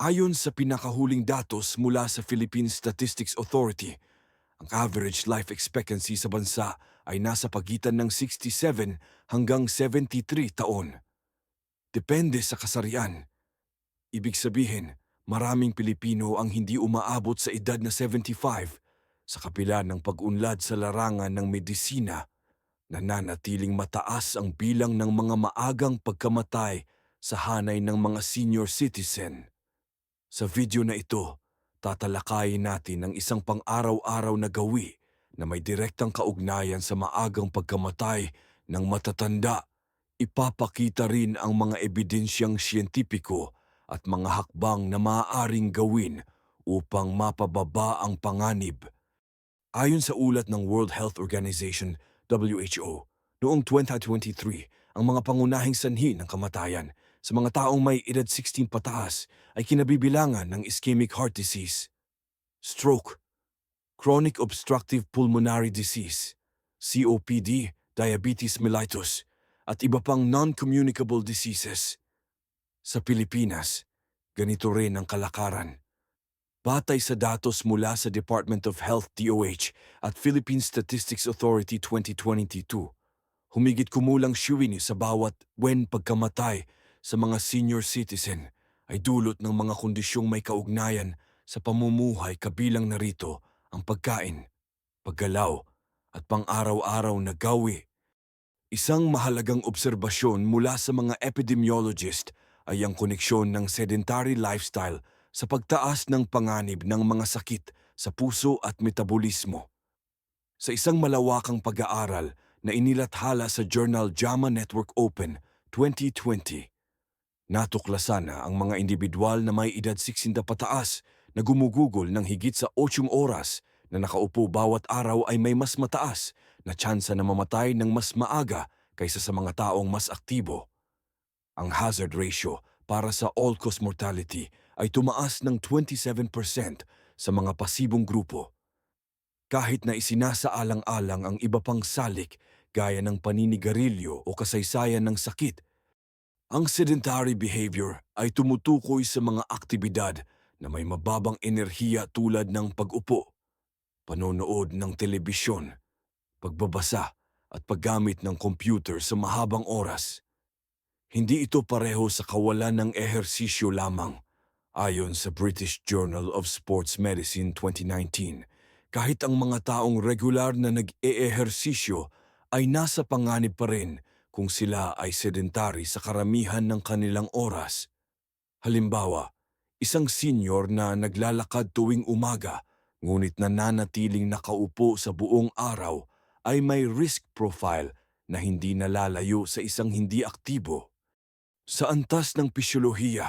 Ayon sa pinakahuling datos mula sa Philippine Statistics Authority, ang average life expectancy sa bansa ay nasa pagitan ng 67 hanggang 73 taon. Depende sa kasarian. Ibig sabihin, maraming Pilipino ang hindi umaabot sa edad na 75 sa kapila ng pag-unlad sa larangan ng medisina nananatiling mataas ang bilang ng mga maagang pagkamatay sa hanay ng mga senior citizen. Sa video na ito, tatalakayin natin ang isang pang-araw-araw na gawi na may direktang kaugnayan sa maagang pagkamatay ng matatanda. Ipapakita rin ang mga ebidensyang siyentipiko at mga hakbang na maaaring gawin upang mapababa ang panganib. Ayon sa ulat ng World Health Organization, WHO, noong 2023, ang mga pangunahing sanhi ng kamatayan sa mga taong may edad 16 pataas ay kinabibilangan ng ischemic heart disease, stroke, chronic obstructive pulmonary disease, COPD, diabetes mellitus, at iba pang non-communicable diseases. Sa Pilipinas, ganito rin ang kalakaran. Batay sa datos mula sa Department of Health DOH at Philippine Statistics Authority 2022, humigit kumulang siyuwini sa bawat when pagkamatay sa mga senior citizen ay dulot ng mga kondisyong may kaugnayan sa pamumuhay kabilang narito ang pagkain, paggalaw at pang-araw-araw na gawi. Isang mahalagang obserbasyon mula sa mga epidemiologist ay ang koneksyon ng sedentary lifestyle sa pagtaas ng panganib ng mga sakit sa puso at metabolismo. Sa isang malawakang pag-aaral na inilathala sa Journal JAMA Network Open 2020, natuklasan na ang mga individual na may edad 60 pataas na gumugugol ng higit sa 8 oras na nakaupo bawat araw ay may mas mataas na tsansa na mamatay ng mas maaga kaysa sa mga taong mas aktibo. Ang hazard ratio para sa all-cause mortality ay tumaas ng 27% sa mga pasibong grupo. Kahit na isinasaalang-alang ang iba pang salik gaya ng paninigarilyo o kasaysayan ng sakit, ang sedentary behavior ay tumutukoy sa mga aktibidad na may mababang enerhiya tulad ng pag-upo, panonood ng telebisyon, pagbabasa at paggamit ng computer sa mahabang oras. Hindi ito pareho sa kawalan ng ehersisyo lamang. Ayon sa British Journal of Sports Medicine 2019, kahit ang mga taong regular na nag-eehersisyo ay nasa panganib pa rin kung sila ay sedentary sa karamihan ng kanilang oras. Halimbawa, isang senior na naglalakad tuwing umaga ngunit nananatiling nakaupo sa buong araw ay may risk profile na hindi nalalayo sa isang hindi aktibo. Sa antas ng pisyolohiya,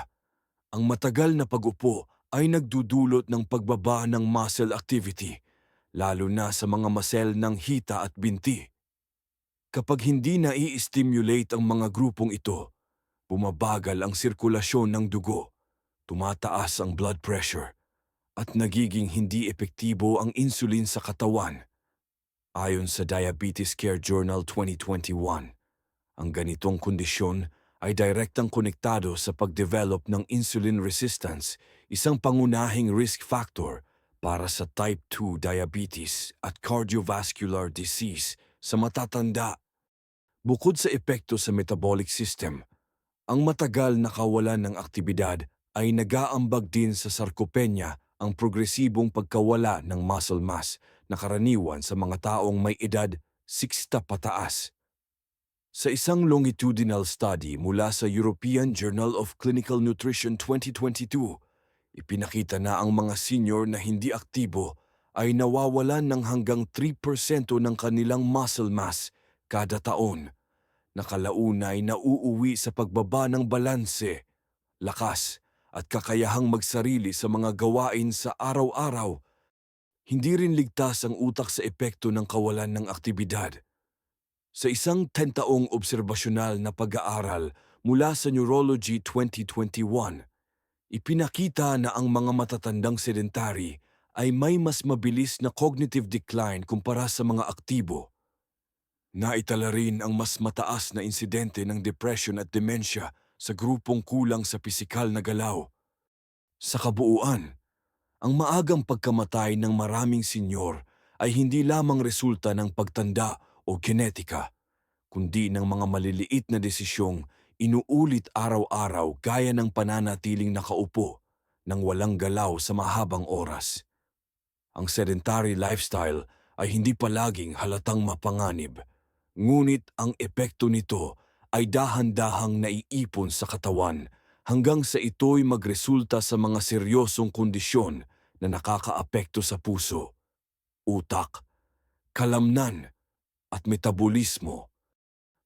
ang matagal na pag-upo ay nagdudulot ng pagbaba ng muscle activity, lalo na sa mga muscle ng hita at binti. Kapag hindi na i-stimulate ang mga grupong ito, bumabagal ang sirkulasyon ng dugo, tumataas ang blood pressure, at nagiging hindi epektibo ang insulin sa katawan. Ayon sa Diabetes Care Journal 2021, ang ganitong kondisyon ay direktang konektado sa pagdevelop ng insulin resistance, isang pangunahing risk factor para sa type 2 diabetes at cardiovascular disease sa matatanda. Bukod sa epekto sa metabolic system, ang matagal na kawalan ng aktibidad ay nagaambag din sa sarkopenia ang progresibong pagkawala ng muscle mass na karaniwan sa mga taong may edad 60 pataas. Sa isang longitudinal study mula sa European Journal of Clinical Nutrition 2022, ipinakita na ang mga senior na hindi aktibo ay nawawalan ng hanggang 3% ng kanilang muscle mass kada taon. Nakalaunay na uuwi sa pagbaba ng balanse, lakas at kakayahang magsarili sa mga gawain sa araw-araw. Hindi rin ligtas ang utak sa epekto ng kawalan ng aktibidad. Sa isang tentaong obserbasyonal na pag-aaral mula sa Neurology 2021, ipinakita na ang mga matatandang sedentary ay may mas mabilis na cognitive decline kumpara sa mga aktibo. Naitala rin ang mas mataas na insidente ng depression at dementia sa grupong kulang sa pisikal na galaw. Sa kabuuan, ang maagang pagkamatay ng maraming senyor ay hindi lamang resulta ng pagtanda o genetika, kundi ng mga maliliit na desisyong inuulit araw-araw gaya ng pananatiling nakaupo nang walang galaw sa mahabang oras. Ang sedentary lifestyle ay hindi palaging halatang mapanganib, ngunit ang epekto nito ay dahan-dahang naiipon sa katawan hanggang sa ito'y magresulta sa mga seryosong kondisyon na nakakaapekto sa puso, utak, kalamnan at metabolismo.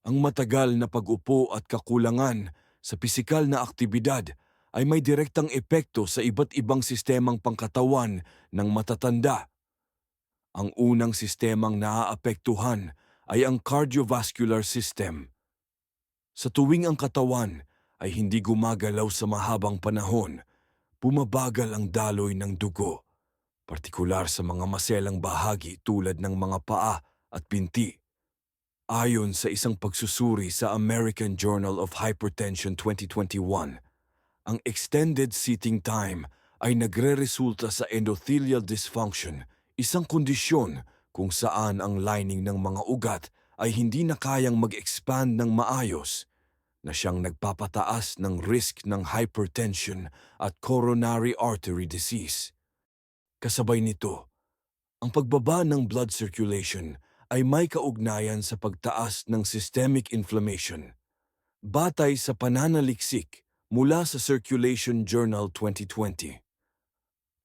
Ang matagal na pag-upo at kakulangan sa pisikal na aktibidad ay may direktang epekto sa iba't ibang sistemang pangkatawan ng matatanda. Ang unang sistemang naaapektuhan ay ang cardiovascular system. Sa tuwing ang katawan ay hindi gumagalaw sa mahabang panahon, bumabagal ang daloy ng dugo, partikular sa mga maselang bahagi tulad ng mga paa at binti. Ayon sa isang pagsusuri sa American Journal of Hypertension 2021, ang extended sitting time ay nagre-resulta sa endothelial dysfunction, isang kondisyon kung saan ang lining ng mga ugat ay hindi na kayang mag-expand ng maayos na siyang nagpapataas ng risk ng hypertension at coronary artery disease. Kasabay nito, ang pagbaba ng blood circulation ay may kaugnayan sa pagtaas ng systemic inflammation. Batay sa pananaliksik mula sa Circulation Journal 2020.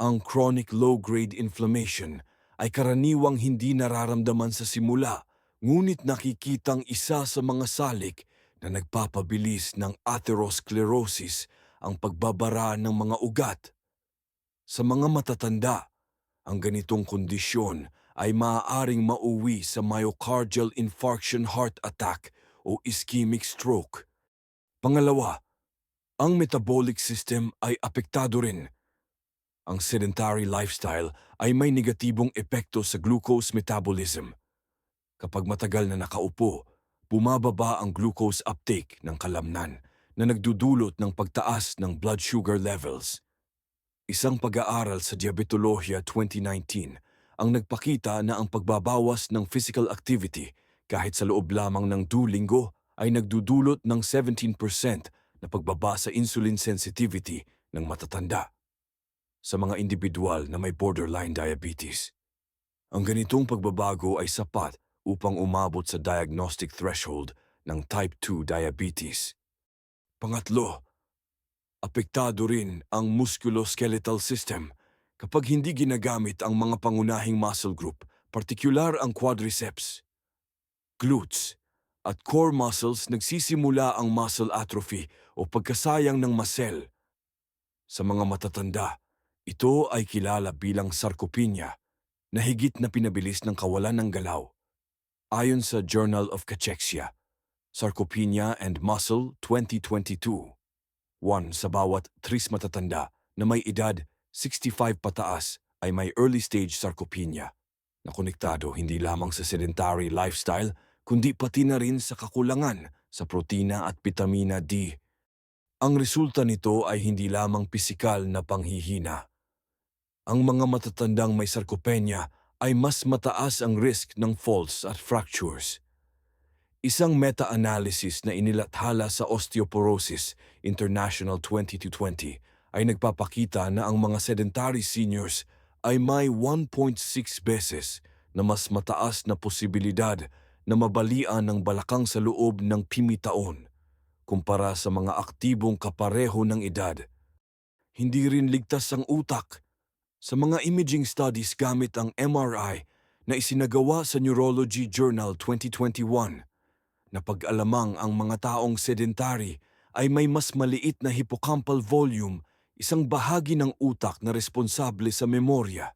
Ang chronic low-grade inflammation ay karaniwang hindi nararamdaman sa simula, ngunit nakikitang isa sa mga salik na nagpapabilis ng atherosclerosis ang pagbabara ng mga ugat. Sa mga matatanda, ang ganitong kondisyon ay maaaring mauwi sa myocardial infarction heart attack o ischemic stroke. Pangalawa, ang metabolic system ay apektado rin. Ang sedentary lifestyle ay may negatibong epekto sa glucose metabolism. Kapag matagal na nakaupo, bumababa ang glucose uptake ng kalamnan na nagdudulot ng pagtaas ng blood sugar levels. Isang pag-aaral sa Diabetologia 2019 ang nagpakita na ang pagbabawas ng physical activity kahit sa loob lamang ng du linggo ay nagdudulot ng 17% na pagbaba sa insulin sensitivity ng matatanda sa mga individual na may borderline diabetes. Ang ganitong pagbabago ay sapat upang umabot sa diagnostic threshold ng type 2 diabetes. Pangatlo, apektado rin ang musculoskeletal system kapag hindi ginagamit ang mga pangunahing muscle group, partikular ang quadriceps, glutes, at core muscles nagsisimula ang muscle atrophy o pagkasayang ng muscle. Sa mga matatanda, ito ay kilala bilang sarcopenia na higit na pinabilis ng kawalan ng galaw. Ayon sa Journal of Cachexia, Sarcopenia and Muscle 2022, one sa bawat tris matatanda na may edad 65 pataas ay may early stage sarcopenia na konektado hindi lamang sa sedentary lifestyle kundi pati na rin sa kakulangan sa protina at vitamina D. Ang resulta nito ay hindi lamang pisikal na panghihina. Ang mga matatandang may sarcopenia ay mas mataas ang risk ng faults at fractures. Isang meta-analysis na inilathala sa Osteoporosis International 2020 ay nagpapakita na ang mga sedentary seniors ay may 1.6 beses na mas mataas na posibilidad na mabalian ng balakang sa loob ng pimitaon kumpara sa mga aktibong kapareho ng edad. Hindi rin ligtas ang utak sa mga imaging studies gamit ang MRI na isinagawa sa Neurology Journal 2021 na pag-alamang ang mga taong sedentary ay may mas maliit na hippocampal volume, isang bahagi ng utak na responsable sa memorya.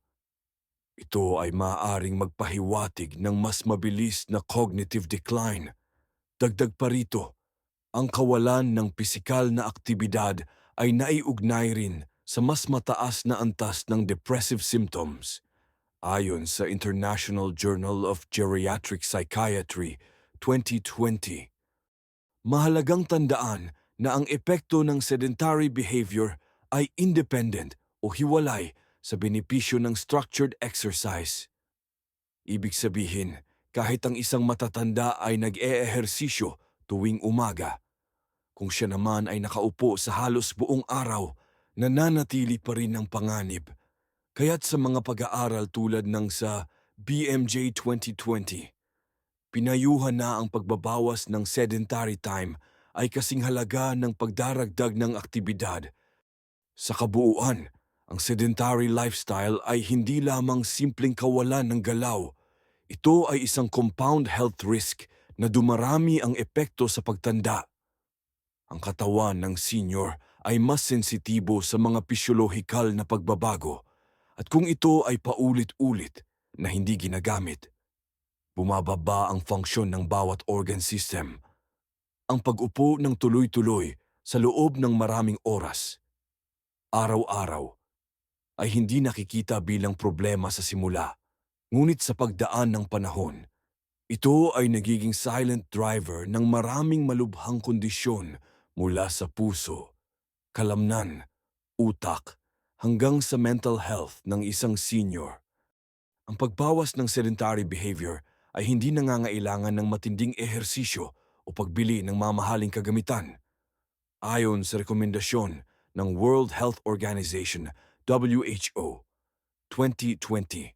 Ito ay maaaring magpahiwatig ng mas mabilis na cognitive decline. Dagdag pa rito, ang kawalan ng pisikal na aktibidad ay naiugnay rin sa mas mataas na antas ng depressive symptoms. Ayon sa International Journal of Geriatric Psychiatry 2020. Mahalagang tandaan na ang epekto ng sedentary behavior ay independent o hiwalay sa benepisyo ng structured exercise. Ibig sabihin, kahit ang isang matatanda ay nag-eehersisyo tuwing umaga, kung siya naman ay nakaupo sa halos buong araw, nananatili pa rin ang panganib. Kaya't sa mga pag-aaral tulad ng sa BMJ 2020, pinayuhan na ang pagbabawas ng sedentary time ay kasing halaga ng pagdaragdag ng aktibidad. Sa kabuuan, ang sedentary lifestyle ay hindi lamang simpleng kawalan ng galaw. Ito ay isang compound health risk na dumarami ang epekto sa pagtanda. Ang katawan ng senior ay mas sensitibo sa mga pisyolohikal na pagbabago at kung ito ay paulit-ulit na hindi ginagamit, bumababa ang funksyon ng bawat organ system. Ang pag-upo ng tuloy-tuloy sa loob ng maraming oras, araw-araw, ay hindi nakikita bilang problema sa simula. Ngunit sa pagdaan ng panahon, ito ay nagiging silent driver ng maraming malubhang kondisyon mula sa puso, kalamnan, utak, hanggang sa mental health ng isang senior. Ang pagbawas ng sedentary behavior ay hindi nangangailangan ng matinding ehersisyo o pagbili ng mamahaling kagamitan. Ayon sa rekomendasyon ng World Health Organization WHO 2020,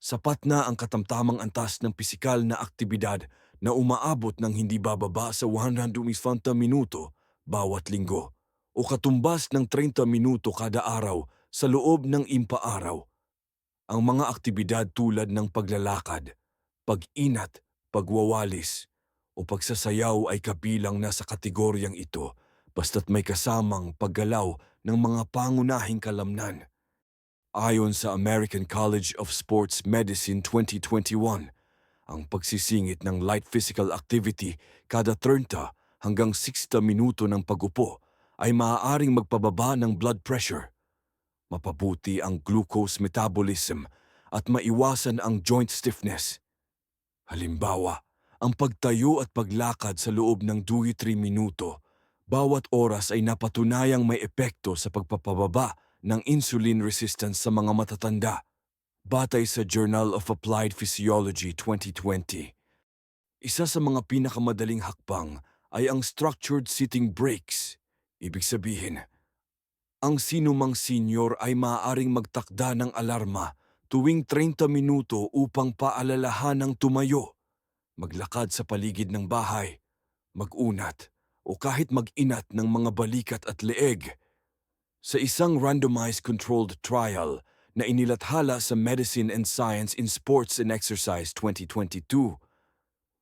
sapat na ang katamtamang antas ng pisikal na aktibidad na umaabot ng hindi bababa sa 150 minuto bawat linggo o katumbas ng 30 minuto kada araw sa loob ng impa-araw. Ang mga aktibidad tulad ng paglalakad, pag-inat, pagwawalis, o pagsasayaw ay kabilang na sa kategoryang ito basta't may kasamang paggalaw ng mga pangunahing kalamnan. Ayon sa American College of Sports Medicine 2021, ang pagsisingit ng light physical activity kada 30 hanggang 60 minuto ng pagupo ay maaaring magpababa ng blood pressure, mapabuti ang glucose metabolism at maiwasan ang joint stiffness. Halimbawa, ang pagtayo at paglakad sa loob ng 2-3 minuto, bawat oras ay napatunayang may epekto sa pagpapababa ng insulin resistance sa mga matatanda. Batay sa Journal of Applied Physiology 2020. Isa sa mga pinakamadaling hakbang ay ang structured sitting breaks. Ibig sabihin, ang sinumang senior ay maaaring magtakda ng alarma tuwing 30 minuto upang paalalahan ng tumayo, maglakad sa paligid ng bahay, magunat, o kahit mag-inat ng mga balikat at leeg. Sa isang randomized controlled trial na inilathala sa Medicine and Science in Sports and Exercise 2022,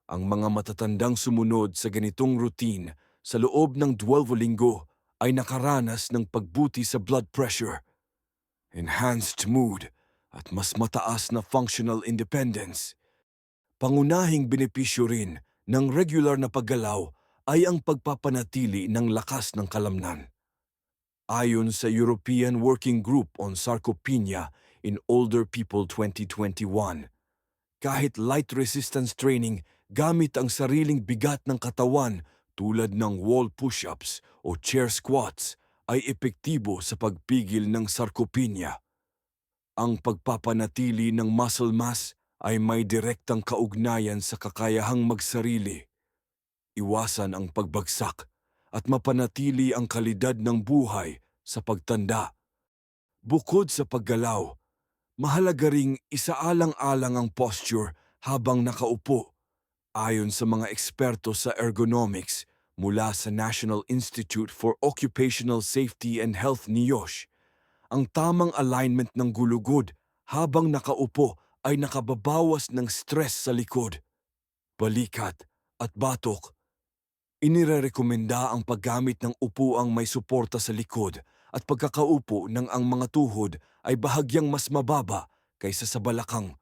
ang mga matatandang sumunod sa ganitong routine sa loob ng 12 linggo ay nakaranas ng pagbuti sa blood pressure, enhanced mood, at mas mataas na functional independence. Pangunahing benepisyo rin ng regular na paggalaw ay ang pagpapanatili ng lakas ng kalamnan. Ayon sa European Working Group on Sarcopenia in Older People 2021, kahit light resistance training gamit ang sariling bigat ng katawan tulad ng wall push-ups o chair squats ay epektibo sa pagpigil ng sarcopenia. Ang pagpapanatili ng muscle mass ay may direktang kaugnayan sa kakayahang magsarili. Iwasan ang pagbagsak at mapanatili ang kalidad ng buhay sa pagtanda. Bukod sa paggalaw, mahalaga ring isaalang-alang ang posture habang nakaupo. Ayon sa mga eksperto sa ergonomics mula sa National Institute for Occupational Safety and Health NIOSH, ang tamang alignment ng gulugod habang nakaupo ay nakababawas ng stress sa likod, balikat at batok Inirerekomenda ang paggamit ng upuang may suporta sa likod at pagkakaupo ng ang mga tuhod ay bahagyang mas mababa kaysa sa balakang.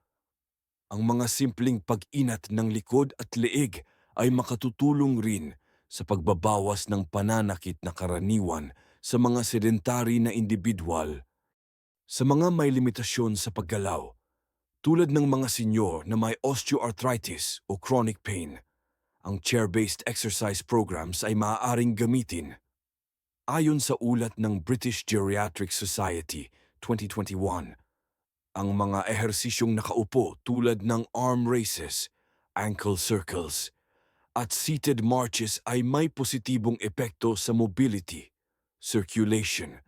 Ang mga simpleng pag-inat ng likod at leeg ay makatutulong rin sa pagbabawas ng pananakit na karaniwan sa mga sedentary na individual. Sa mga may limitasyon sa paggalaw, tulad ng mga senyor na may osteoarthritis o chronic pain, ang chair-based exercise programs ay maaaring gamitin. Ayon sa ulat ng British Geriatric Society 2021, ang mga ehersisyong nakaupo tulad ng arm races, ankle circles, at seated marches ay may positibong epekto sa mobility, circulation,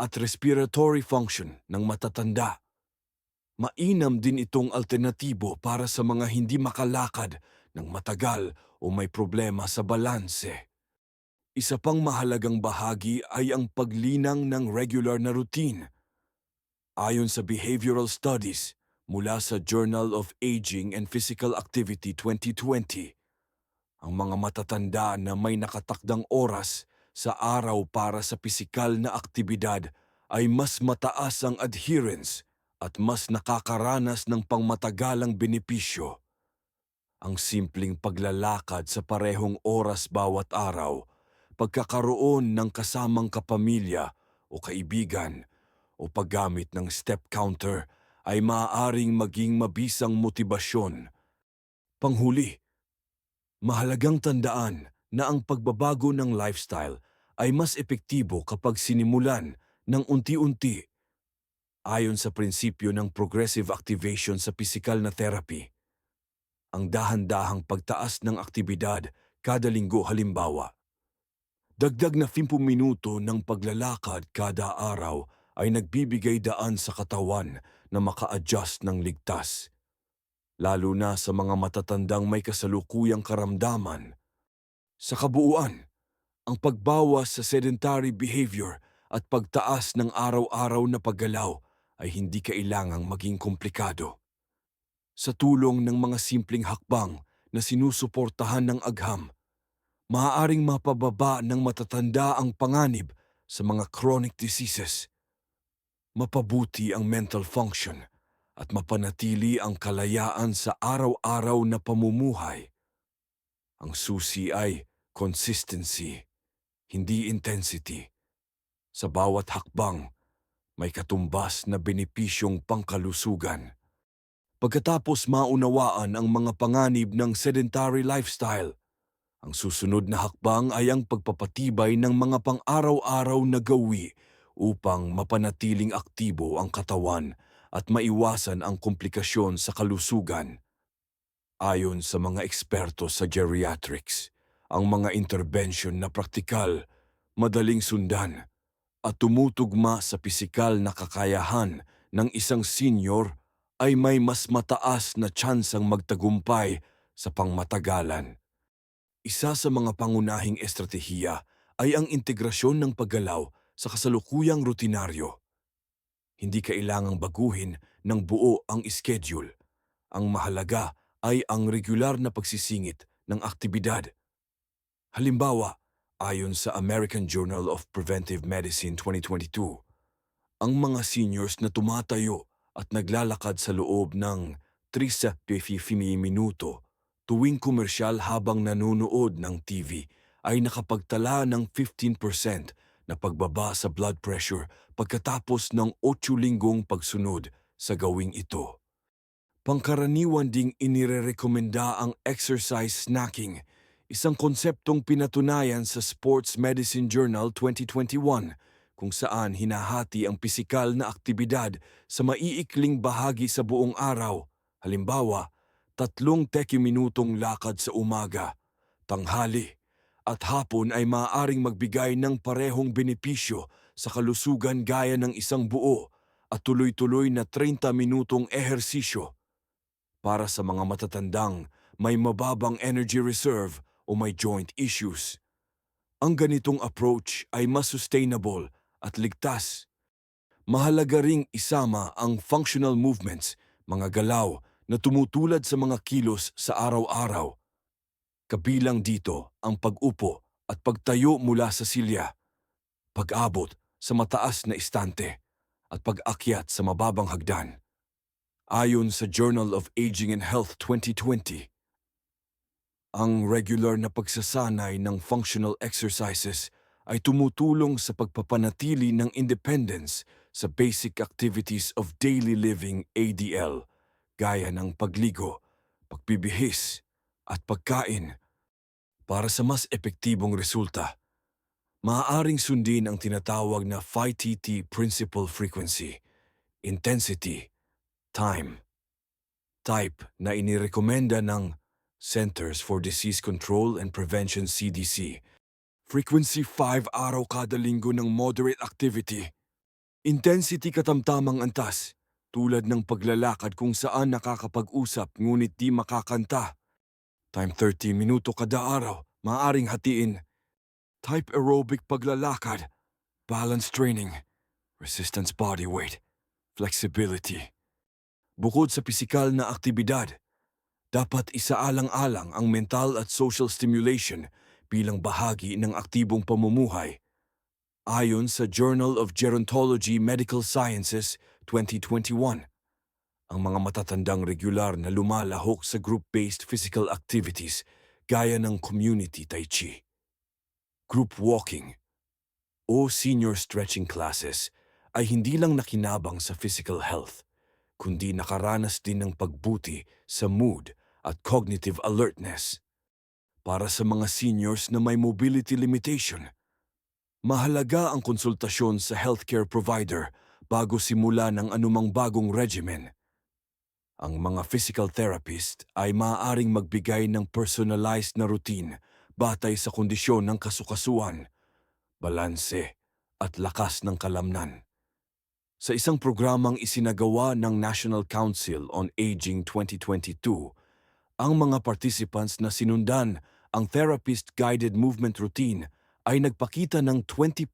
at respiratory function ng matatanda. Mainam din itong alternatibo para sa mga hindi makalakad ng matagal o may problema sa balanse. Isa pang mahalagang bahagi ay ang paglinang ng regular na routine. Ayon sa behavioral studies mula sa Journal of Aging and Physical Activity 2020, ang mga matatanda na may nakatakdang oras sa araw para sa pisikal na aktibidad ay mas mataas ang adherence at mas nakakaranas ng pangmatagalang benepisyo. Ang simpleng paglalakad sa parehong oras bawat araw, pagkakaroon ng kasamang kapamilya o kaibigan, o paggamit ng step counter ay maaaring maging mabisang motibasyon. Panghuli, mahalagang tandaan na ang pagbabago ng lifestyle ay mas epektibo kapag sinimulan ng unti-unti ayon sa prinsipyo ng progressive activation sa pisikal na therapy. Ang dahan-dahang pagtaas ng aktibidad kada linggo halimbawa. Dagdag na 50 minuto ng paglalakad kada araw ay nagbibigay daan sa katawan na maka-adjust ng ligtas. Lalo na sa mga matatandang may kasalukuyang karamdaman. Sa kabuuan, ang pagbawas sa sedentary behavior at pagtaas ng araw-araw na paggalaw ay hindi kailangang maging komplikado. Sa tulong ng mga simpleng hakbang na sinusuportahan ng agham, maaaring mapababa ng matatanda ang panganib sa mga chronic diseases. Mapabuti ang mental function at mapanatili ang kalayaan sa araw-araw na pamumuhay. Ang susi ay consistency, hindi intensity. Sa bawat hakbang, may katumbas na benepisyong pangkalusugan. Pagkatapos maunawaan ang mga panganib ng sedentary lifestyle, ang susunod na hakbang ay ang pagpapatibay ng mga pang-araw-araw na gawi upang mapanatiling aktibo ang katawan at maiwasan ang komplikasyon sa kalusugan. Ayon sa mga eksperto sa geriatrics, ang mga intervention na praktikal, madaling sundan, at tumutugma sa pisikal na kakayahan ng isang senior ay may mas mataas na tsansang magtagumpay sa pangmatagalan. Isa sa mga pangunahing estratehiya ay ang integrasyon ng paggalaw sa kasalukuyang rutinaryo. Hindi kailangang baguhin ng buo ang schedule. Ang mahalaga ay ang regular na pagsisingit ng aktibidad. Halimbawa, ayon sa American Journal of Preventive Medicine 2022, ang mga seniors na tumatayo at naglalakad sa loob ng 30 minuto tuwing komersyal habang nanonood ng TV ay nakapagtala ng 15% na pagbaba sa blood pressure pagkatapos ng 8 linggong pagsunod sa gawing ito. Pangkaraniwan ding inirerekomenda ang exercise snacking, isang konseptong pinatunayan sa Sports Medicine Journal 2021 kung saan hinahati ang pisikal na aktibidad sa maiikling bahagi sa buong araw. Halimbawa, tatlong teki minutong lakad sa umaga, tanghali, at hapon ay maaaring magbigay ng parehong benepisyo sa kalusugan gaya ng isang buo at tuloy-tuloy na 30 minutong ehersisyo. Para sa mga matatandang may mababang energy reserve o may joint issues. Ang ganitong approach ay mas sustainable at ligtas. Mahalaga ring isama ang functional movements, mga galaw na tumutulad sa mga kilos sa araw-araw. Kabilang dito ang pag-upo at pagtayo mula sa silya, pag-abot sa mataas na istante, at pag-akyat sa mababang hagdan. Ayon sa Journal of Aging and Health 2020, ang regular na pagsasanay ng functional exercises ay tumutulong sa pagpapanatili ng independence sa basic activities of daily living ADL, gaya ng pagligo, pagbibihis, at pagkain. Para sa mas epektibong resulta, Maaaring sundin ang tinatawag na PHI-TT principal frequency, intensity, time, type na inirekomenda ng Centers for Disease Control and Prevention CDC. Frequency 5 araw kada linggo ng moderate activity. Intensity katamtamang antas, tulad ng paglalakad kung saan nakakapag-usap ngunit di makakanta. Time 30 minuto kada araw, maaaring hatiin. Type aerobic paglalakad, balance training, resistance body weight, flexibility. Bukod sa pisikal na aktibidad, dapat isaalang-alang ang mental at social stimulation bilang bahagi ng aktibong pamumuhay. Ayon sa Journal of Gerontology Medical Sciences 2021, ang mga matatandang regular na lumalahok sa group-based physical activities gaya ng community tai chi, group walking, o senior stretching classes ay hindi lang nakinabang sa physical health, kundi nakaranas din ng pagbuti sa mood at cognitive alertness. Para sa mga seniors na may mobility limitation, mahalaga ang konsultasyon sa healthcare provider bago simula ng anumang bagong regimen. Ang mga physical therapist ay maaaring magbigay ng personalized na routine batay sa kondisyon ng kasukasuan, balanse at lakas ng kalamnan. Sa isang programang isinagawa ng National Council on Aging 2022, ang mga participants na sinundan ang therapist-guided movement routine ay nagpakita ng 20%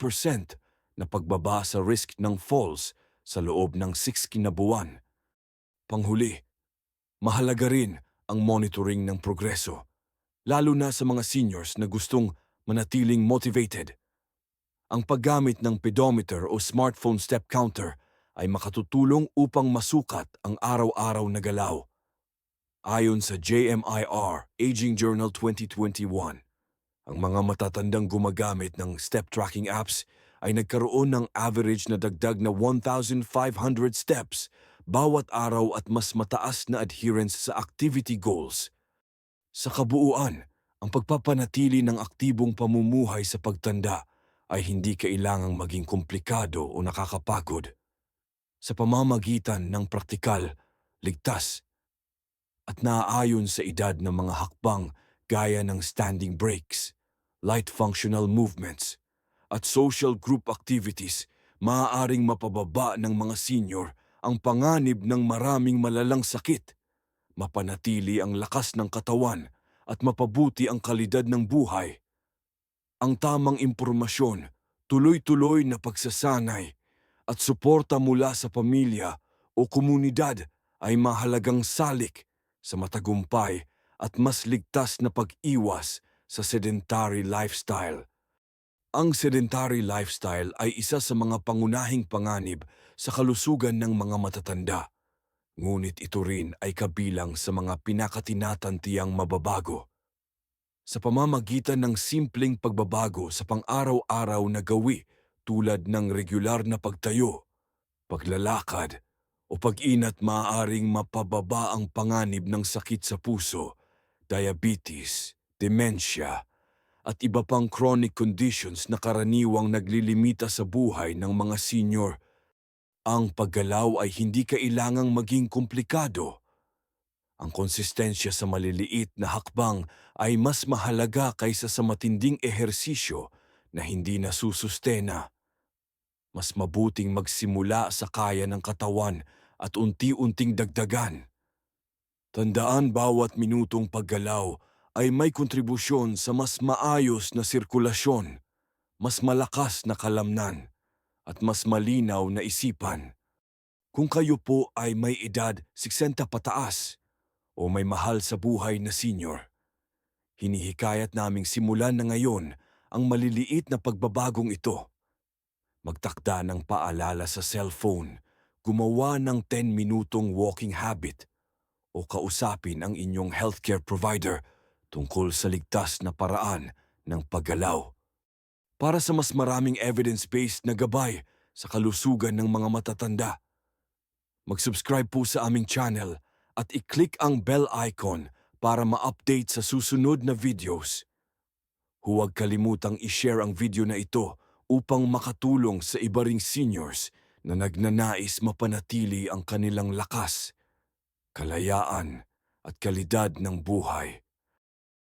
na pagbaba sa risk ng falls sa loob ng 6 kinabuan. Panghuli, mahalaga rin ang monitoring ng progreso, lalo na sa mga seniors na gustong manatiling motivated. Ang paggamit ng pedometer o smartphone step counter ay makatutulong upang masukat ang araw-araw na galaw. Ayon sa JMIR Aging Journal 2021, ang mga matatandang gumagamit ng step tracking apps ay nagkaroon ng average na dagdag na 1,500 steps bawat araw at mas mataas na adherence sa activity goals. Sa kabuuan, ang pagpapanatili ng aktibong pamumuhay sa pagtanda ay hindi kailangang maging komplikado o nakakapagod. Sa pamamagitan ng praktikal, ligtas, at naaayon sa edad ng mga hakbang gaya ng standing breaks, light functional movements, at social group activities, maaaring mapababa ng mga senior ang panganib ng maraming malalang sakit, mapanatili ang lakas ng katawan at mapabuti ang kalidad ng buhay. Ang tamang impormasyon, tuloy-tuloy na pagsasanay, at suporta mula sa pamilya o komunidad ay mahalagang salik sa matagumpay at mas ligtas na pag-iwas sa sedentary lifestyle. Ang sedentary lifestyle ay isa sa mga pangunahing panganib sa kalusugan ng mga matatanda. Ngunit ito rin ay kabilang sa mga pinakatinatantiyang mababago. Sa pamamagitan ng simpleng pagbabago sa pang-araw-araw na gawi tulad ng regular na pagtayo, paglalakad, o pag-inat maaaring mapababa ang panganib ng sakit sa puso, diabetes, dementia, at iba pang chronic conditions na karaniwang naglilimita sa buhay ng mga senior. Ang paggalaw ay hindi kailangang maging komplikado. Ang konsistensya sa maliliit na hakbang ay mas mahalaga kaysa sa matinding ehersisyo na hindi nasusustena. Mas mabuting magsimula sa kaya ng katawan at unti-unting dagdagan. Tandaan bawat minutong paggalaw ay may kontribusyon sa mas maayos na sirkulasyon, mas malakas na kalamnan, at mas malinaw na isipan. Kung kayo po ay may edad 60 pataas o may mahal sa buhay na senior, hinihikayat naming simulan na ngayon ang maliliit na pagbabagong ito. Magtakda ng paalala sa cellphone, gumawa ng 10 minutong walking habit, o kausapin ang inyong healthcare provider tungkol sa ligtas na paraan ng paggalaw. Para sa mas maraming evidence-based na gabay sa kalusugan ng mga matatanda, mag-subscribe po sa aming channel at i-click ang bell icon para ma-update sa susunod na videos. Huwag kalimutang i-share ang video na ito upang makatulong sa iba ring seniors na nagnanais mapanatili ang kanilang lakas, kalayaan at kalidad ng buhay.